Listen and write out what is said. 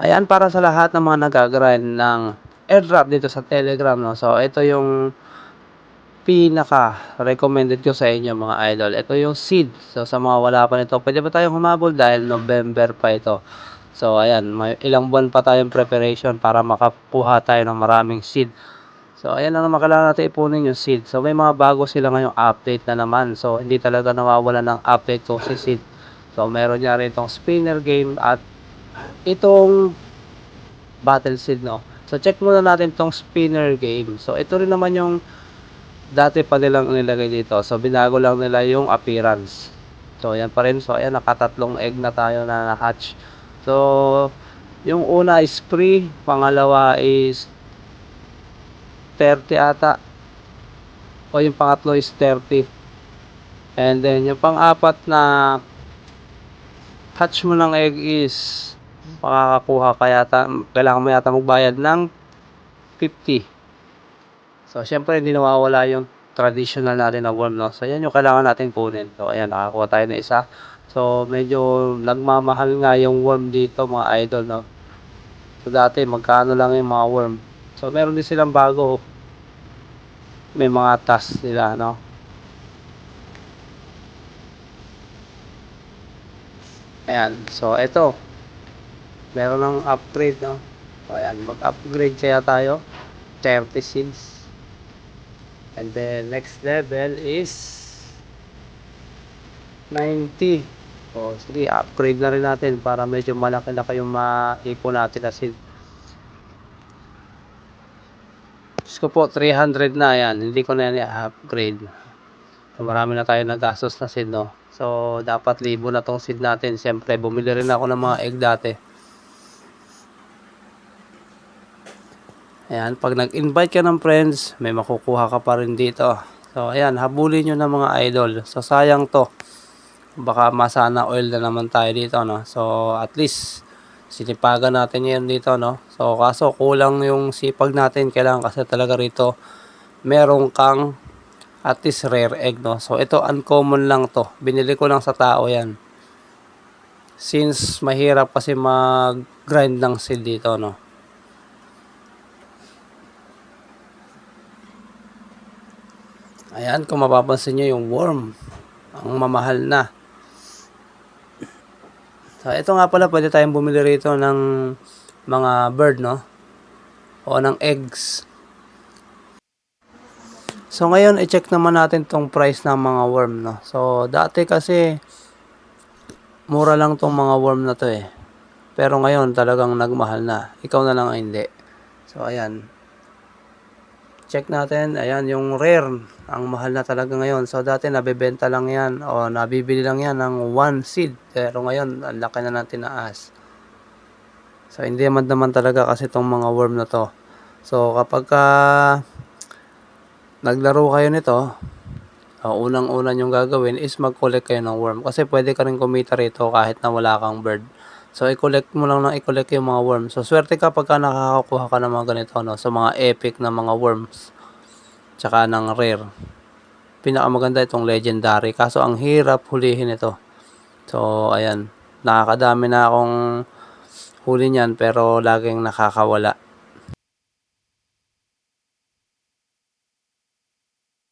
Ayan, para sa lahat ng mga nagagrind ng airdrop dito sa Telegram, no? So, ito yung pinaka recommended ko sa inyo mga idol. Ito yung seed. So, sa mga wala pa nito, pwede ba tayong humabol dahil November pa ito. So, ayan, may ilang buwan pa tayong preparation para makakuha tayo ng maraming seed. So, ayan lang naman kailangan natin ipunin yung seed. So, may mga bago sila ngayong update na naman. So, hindi talaga nawawala ng update ko si seed. So, meron niya rin itong spinner game at itong battle seed, no? So, check muna natin itong spinner game. So, ito rin naman yung dati pa nilang nilagay dito. So, binago lang nila yung appearance. So, ayan pa rin. So, ayan, nakatatlong egg na tayo na na-hatch. So, yung una is free. Pangalawa is 30 ata. O yung pangatlo is 30. And then, yung pang-apat na hatch mo ng egg is makakakuha ka yata, kailangan mo yata magbayad ng 50. So, syempre, hindi nawawala yung traditional natin na worm, no? So, yan yung kailangan natin kunin. So, ayan, nakakuha tayo ng isa. So, medyo nagmamahal nga yung worm dito, mga idol, no? So, dati, magkano lang yung mga worm. So, meron din silang bago. May mga task nila, no? Ayan. So, ito. Meron ng upgrade, no? So, ayan. Mag-upgrade kaya tayo. 30 seeds. And then, next level is 90. O, sige, upgrade na rin natin para medyo malaki na kayong maipon natin na seed. Diyos ko po, 300 na yan. Hindi ko na yan i-upgrade. So, marami na tayo nagastos na seed, no? So, dapat libo na tong seed natin. Siyempre, bumili rin ako ng mga egg dati. Ayan, pag nag-invite ka ng friends, may makukuha ka pa rin dito. So, ayan, habulin nyo ng mga idol. So, sayang to. Baka masana oil na naman tayo dito, no? So, at least, sinipagan natin yan dito, no? So, kaso kulang yung sipag natin. Kailangan kasi talaga rito, meron kang at least rare egg, no? So, ito, uncommon lang to. Binili ko lang sa tao yan. Since mahirap kasi mag-grind ng seed dito, no? Ayan, kung mapapansin nyo yung worm. Ang mamahal na. So, ito nga pala, pwede tayong bumili rito ng mga bird, no? O ng eggs. So, ngayon, i-check naman natin tong price ng mga worm, no? So, dati kasi, mura lang tong mga worm na to, eh. Pero ngayon, talagang nagmahal na. Ikaw na lang ang hindi. So, ayan. Check natin. Ayan, yung rare. Ang mahal na talaga ngayon. So, dati nabibenta lang yan o nabibili lang yan ng one seed. Pero ngayon, ang laki na natin naas. So, hindi naman naman talaga kasi itong mga worm na to. So, kapag ka naglaro kayo nito, uh, unang-unan yung gagawin is mag-collect kayo ng worm. Kasi pwede ka rin kumita rito kahit na wala kang bird. So, i-collect mo lang ng i-collect yung mga worms. So, swerte ka pagka nakakakuha ka ng mga ganito, no? So, mga epic na mga worms. Tsaka ng rare. Pinakamaganda itong legendary. Kaso, ang hirap hulihin ito. So, ayan. Nakakadami na akong huli niyan pero laging nakakawala.